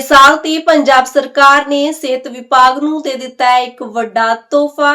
ਸਾਲ ਤੇ ਪੰਜਾਬ ਸਰਕਾਰ ਨੇ ਸਿਹਤ ਵਿਭਾਗ ਨੂੰ ਦੇ ਦਿੱਤਾ ਹੈ ਇੱਕ ਵੱਡਾ ਤੋਹਫਾ।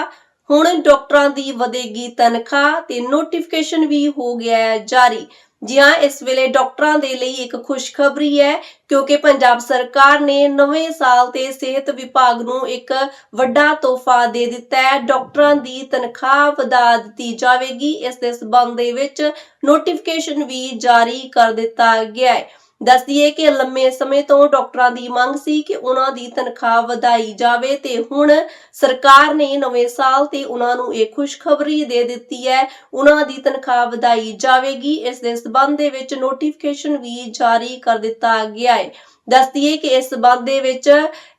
ਹੁਣ ਡਾਕਟਰਾਂ ਦੀ ਵਧੇਗੀ ਤਨਖਾਹ ਤੇ ਨੋਟੀਫਿਕੇਸ਼ਨ ਵੀ ਹੋ ਗਿਆ ਹੈ ਜਾਰੀ। ਜੀ ਹਾਂ ਇਸ ਵੇਲੇ ਡਾਕਟਰਾਂ ਦੇ ਲਈ ਇੱਕ ਖੁਸ਼ਖਬਰੀ ਹੈ, ਕਿਉਂਕਿ ਪੰਜਾਬ ਸਰਕਾਰ ਨੇ ਨਵੇਂ ਸਾਲ ਤੇ ਸਿਹਤ ਵਿਭਾਗ ਨੂੰ ਇੱਕ ਵੱਡਾ ਤੋਹਫਾ ਦੇ ਦਿੱਤਾ ਹੈ। ਡਾਕਟਰਾਂ ਦੀ ਤਨਖਾਹ ਵਧਾ ਦਿੱਤੀ ਜਾਵੇਗੀ। ਇਸ ਦੇ ਸਬੰਧ ਦੇ ਵਿੱਚ ਨੋਟੀਫਿਕੇਸ਼ਨ ਵੀ ਜਾਰੀ ਕਰ ਦਿੱਤਾ ਗਿਆ ਹੈ। ਦੱਸ ਦਈਏ ਕਿ ਲੰਮੇ ਸਮੇਂ ਤੋਂ ਡਾਕਟਰਾਂ ਦੀ ਮੰਗ ਸੀ ਕਿ ਉਹਨਾਂ ਦੀ ਤਨਖਾਹ ਵਧਾਈ ਜਾਵੇ ਤੇ ਹੁਣ ਸਰਕਾਰ ਨੇ ਨਵੇਂ ਸਾਲ ਤੇ ਉਹਨਾਂ ਨੂੰ ਇਹ ਖੁਸ਼ਖਬਰੀ ਦੇ ਦਿੱਤੀ ਹੈ। ਉਹਨਾਂ ਦੀ ਤਨਖਾਹ ਵਧਾਈ ਜਾਵੇਗੀ। ਇਸ ਦੇ ਸਬੰਧ ਦੇ ਵਿੱਚ ਨੋਟੀਫਿਕੇਸ਼ਨ ਵੀ ਜਾਰੀ ਕਰ ਦਿੱਤਾ ਗਿਆ ਹੈ ਦੱਸ ਕਿ ਇਸ ਸਬੰਧ ਦੇ ਵਿੱਚ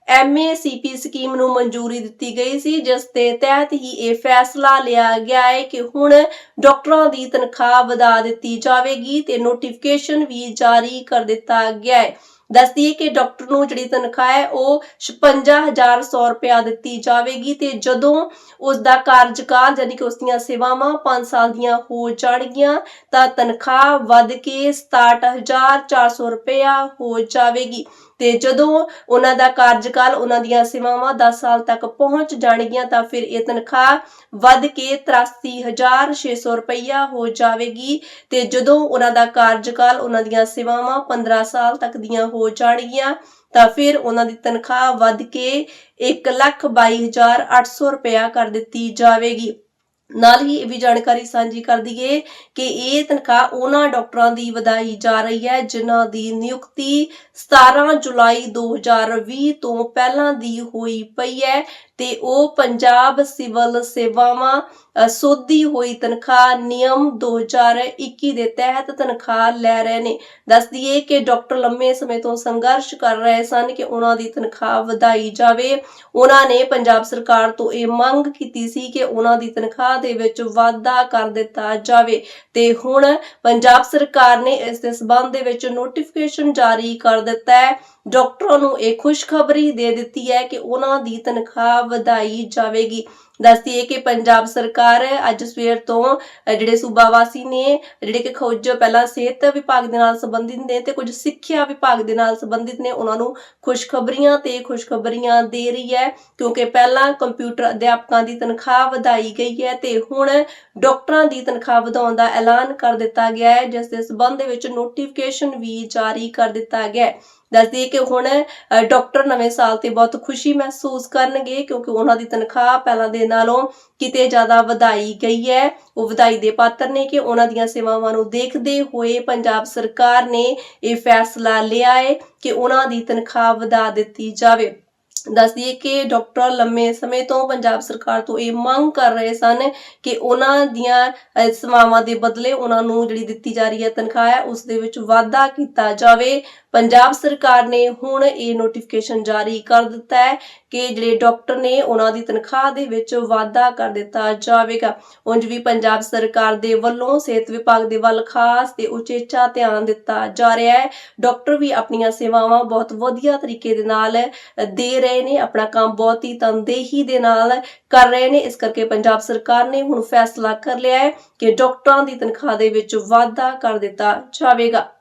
ਐਮਏਸੀਪੀ ਸਕੀਮ ਨੂੰ ਮਨਜ਼ੂਰੀ ਦਿੱਤੀ ਗਈ ਸੀ, ਜਿਸ ਦੇ ਤਹਿਤ ਹੀ ਇਹ ਫੈਸਲਾ ਲਿਆ ਗਿਆ ਹੈ ਕਿ ਹੁਣ ਡਾਕਟਰਾਂ ਦੀ ਤਨਖਾਹ ਵਧਾ ਦਿੱਤੀ ਜਾਵੇਗੀ ਤੇ ਨੋਟੀਫਿਕੇਸ਼ਨ ਵੀ ਜਾਰੀ ਕਰ ਦਿੱਤਾ ਗਿਆ ਹੈ। ਦੱਸਦੀ ਹੈ ਕਿ ਡਾਕਟਰ ਨੂੰ ਜਿਹੜੀ ਤਨਖਾਹ ਹੈ ਉਹ 56100 ਰੁਪਇਆ ਦਿੱਤੀ ਜਾਵੇਗੀ ਤੇ ਜਦੋਂ ਉਸ ਦਾ ਕਾਰਜਕਾਲ ਯਾਨੀ ਕਿ ਉਸ ਦੀਆਂ ਸੇਵਾਵਾਂ 5 ਸਾਲ ਦੀਆਂ ਹੋ ਜਾਣਗੀਆਂ ਤਾਂ ਤਨਖਾਹ ਵੱਧ ਕੇ 67400 ਰੁਪਇਆ ਹੋ ਜਾਵੇਗੀ। ਤੇ ਜਦੋਂ ਉਹਨਾਂ ਦਾ ਕਾਰਜਕਾਲ ਉਹਨਾਂ ਦੀਆਂ ਸੇਵਾਵਾਂ 10 ਸਾਲ ਤੱਕ ਪਹੁੰਚ ਜਾਣਗੀਆਂ ਤਾਂ ਫਿਰ ਇਹ ਤਨਖਾਹ ਵੱਧ ਕੇ 83600 ਰੁਪਇਆ ਹੋ ਜਾਵੇਗੀ ਤੇ ਜਦੋਂ ਉਹਨਾਂ ਦਾ ਕਾਰਜਕਾਲ ਉਹਨਾਂ ਦੀਆਂ ਸੇਵਾਵਾਂ 15 ਸਾਲ ਤੱਕ ਦੀਆਂ ਹੋ ਹੋ ਜਾਣਗੀਆਂ ਤਾਂ ਫਿਰ ਉਹਨਾਂ ਦੀ ਤਨਖਾਹ ਵੱਧ ਕੇ 122800 ਰੁਪਇਆ ਕਰ ਦਿੱਤੀ ਜਾਵੇਗੀ। ਨਾਲ ਹੀ ਇਹ ਵੀ ਜਾਣਕਾਰੀ ਸਾਂਝੀ ਕਰ ਦਈਏ ਕਿ ਇਹ ਤਨਖਾਹ ਉਹਨਾਂ ਡਾਕਟਰਾਂ ਦੀ ਵਧਾਈ ਜਾ ਰਹੀ ਹੈ, ਜਿਨ੍ਹਾਂ ਦੀ ਨਿਯੁਕਤੀ 17 ਜੁਲਾਈ 2020 ਤੋਂ ਪਹਿਲਾਂ ਦੀ ਹੋਈ ਪਈ ਹੈ ਤੇ ਉਹ ਪੰਜਾਬ ਸਿਵਲ ਸੇਵਾਵਾਂ ਸੋਧੀ ਹੋਈ ਤਨਖਾਹ ਨਿਯਮ 2021 ਦੇ ਤਹਿਤ ਤਨਖਾਹ ਲੈ ਰਹੇ ਨੇ। ਦੱਸ ਦਈਏ ਕਿ ਡਾਕਟਰ ਲੰਮੇ ਸਮੇਂ ਤੋਂ ਸੰਘਰਸ਼ ਕਰ ਰਹੇ ਸਨ ਕਿ ਉਹਨਾਂ ਦੀ ਤਨਖਾਹ ਵਧਾਈ ਜਾਵੇ। ਉਹਨਾਂ ਨੇ ਪੰਜਾਬ ਸਰਕਾਰ ਤੋਂ ਇਹ ਮੰਗ ਕੀਤੀ ਸੀ ਕਿ ਉਹਨਾਂ ਦੀ ਤਨਖਾਹ ਦੇ ਵਿੱਚ ਵਾਧਾ ਕਰ ਦਿੱਤਾ ਜਾਵੇ। ਤੇ ਹੁਣ ਪੰਜਾਬ ਸਰਕਾਰ ਨੇ ਇਸ ਦੇ ਸਬੰਧ ਦੇ ਵਿੱਚ ਨੋਟੀਫਿਕੇਸ਼ਨ ਜਾਰੀ ਕਰ ਦਿੱਤਾ ਹੈ। ਡਾਕਟਰਾਂ ਨੂੰ ਇਹ ਖੁਸ਼ਖਬਰੀ ਦੇ ਦਿੱਤੀ ਹੈ ਕਿ ਉਹਨਾਂ ਦੀ ਤਨਖਾਹ ਵਧਾਈ ਜਾਵੇਗੀ। ਦੱਸਦੀ ਹੈ ਕਿ ਪੰਜਾਬ ਸਰਕਾਰ ਅੱਜ ਸਵੇਰ ਤੋਂ ਜਿਹੜੇ ਸੂਬਾ ਵਾਸੀ ਨੇ, ਜਿਹੜੇ ਕਿ ਖੋਜ ਪਹਿਲਾਂ ਸਿਹਤ ਵਿਭਾਗ ਦੇ ਨਾਲ ਸੰਬੰਧਿਤ ਨੇ ਤੇ ਕੁਝ ਸਿੱਖਿਆ ਵਿਭਾਗ ਦੇ ਨਾਲ ਸੰਬੰਧਿਤ ਨੇ, ਉਹਨਾਂ ਨੂੰ ਖੁਸ਼ਖਬਰੀਆਂ ਤੇ ਖੁਸ਼ਖਬਰੀਆਂ ਦੇ ਰਹੀ ਹੈ ਕਿਉਂਕਿ ਪਹਿਲਾਂ ਕੰਪਿਊਟਰ ਅਧਿਆਪਕਾਂ ਦੀ ਤਨਖਾਹ ਵਧਾਈ ਗਈ ਹੈ ਤੇ ਹੁਣ ਡਾਕਟਰਾਂ ਦੀ ਤਨਖਾਹ ਵਧਾਉਣ ਦਾ ਐਲਾਨ ਕਰ ਦਿੱਤਾ ਗਿਆ ਹੈ, ਜਿਸ ਦੇ ਸਬੰਧ ਦੇ ਵਿੱਚ ਨੋਟੀਫਿਕੇਸ਼ਨ ਵੀ ਜਾਰੀ ਕਰ ਦਿੱਤਾ ਗਿਆ ਹੈ। ਦੱਸਦੀ ਕਿ ਹੁਣ ਡਾਕਟਰ ਨਵੇਂ ਸਾਲ ਤੇ ਬਹੁਤ ਖੁਸ਼ੀ ਮਹਿਸੂਸ ਕਰਨਗੇ ਕਿਉਂਕਿ ਉਹਨਾਂ ਦੀ ਤਨਖਾਹ ਪਹਿਲਾਂ ਦੇ ਨਾਲੋਂ ਕਿਤੇ ਜ਼ਿਆਦਾ ਵਧਾਈ ਗਈ ਹੈ। ਉਹ ਵਧਾਈ ਦੇ ਪਾਤਰ ਨੇ ਕਿ ਉਹਨਾਂ ਦੀਆਂ ਸੇਵਾਵਾਂ ਨੂੰ ਦੇਖਦੇ ਹੋਏ ਪੰਜਾਬ ਸਰਕਾਰ ਨੇ ਇਹ ਫੈਸਲਾ ਲਿਆ ਹੈ ਕਿ ਉਹਨਾਂ ਦੀ ਤਨਖਾਹ ਵਧਾ ਦਿੱਤੀ ਜਾਵੇ। ਦੱਸਦੀਏ ਕਿ ਡਾਕਟਰ ਲੰਮੇ ਸਮੇਂ ਤੋਂ ਪੰਜਾਬ ਸਰਕਾਰ ਤੋਂ ਇਹ ਮੰਗ ਕਰ ਰਹੇ ਸਨ ਕਿ ਉਹਨਾਂ ਦੀਆਂ ਅਹ, ਸੇਵਾਵਾਂ ਦੇ ਬਦਲੇ ਉਹਨਾਂ ਨੂੰ ਜਿਹੜੀ ਦਿੱਤੀ ਜਾ ਰਹੀ ਹੈ ਤਨਖਾਹ ਹੈ ਉਸ ਦੇ ਵਿੱਚ ਵਾਧਾ ਕੀਤਾ ਜਾਵੇ। ਪੰਜਾਬ ਸਰਕਾਰ ਨੇ ਹੁਣ ਇਹ ਨੋਟੀਫਿਕੇਸ਼ਨ ਜਾਰੀ ਕਰ ਦਿੱਤਾ ਹੈ ਕਿ ਜਿਹੜੇ ਡਾਕਟਰ ਨੇ ਉਹਨਾਂ ਦੀ ਤਨਖਾਹ ਦੇ ਵਿੱਚ ਵਾਧਾ ਕਰ ਦਿੱਤਾ ਜਾਵੇਗਾ। ਉਂਝ ਵੀ ਪੰਜਾਬ ਸਰਕਾਰ ਦੇ ਵੱਲੋਂ ਸਿਹਤ ਵਿਭਾਗ ਦੇ ਵੱਲ ਖਾਸ ਤੇ ਉਚੇਚਾ ਧਿਆਨ ਦਿੱਤਾ ਜਾ ਰਿਹਾ ਹੈ। ਡਾਕਟਰ ਵੀ ਆਪਣੀਆਂ ਸੇਵਾਵਾਂ ਬਹੁਤ ਵਧੀਆ ਤਰੀਕੇ ਦੇ ਨਾਲ ਦੇ ਰਹੇ ਰਹੇ ਨੇ, ਆਪਣਾ ਕੰਮ ਬਹੁਤ ਹੀ ਤਨਦੇਹੀ ਦੇ ਨਾਲ ਕਰ ਰਹੇ ਨੇ। ਇਸ ਕਰਕੇ ਪੰਜਾਬ ਸਰਕਾਰ ਨੇ ਹੁਣ ਫੈਸਲਾ ਕਰ ਲਿਆ ਹੈ ਕਿ ਡਾਕਟਰਾਂ ਦੀ ਤਨਖਾਹ ਦੇ ਵਿੱਚ ਵਾਧਾ ਕਰ ਦਿੱਤਾ ਜਾਵੇਗਾ।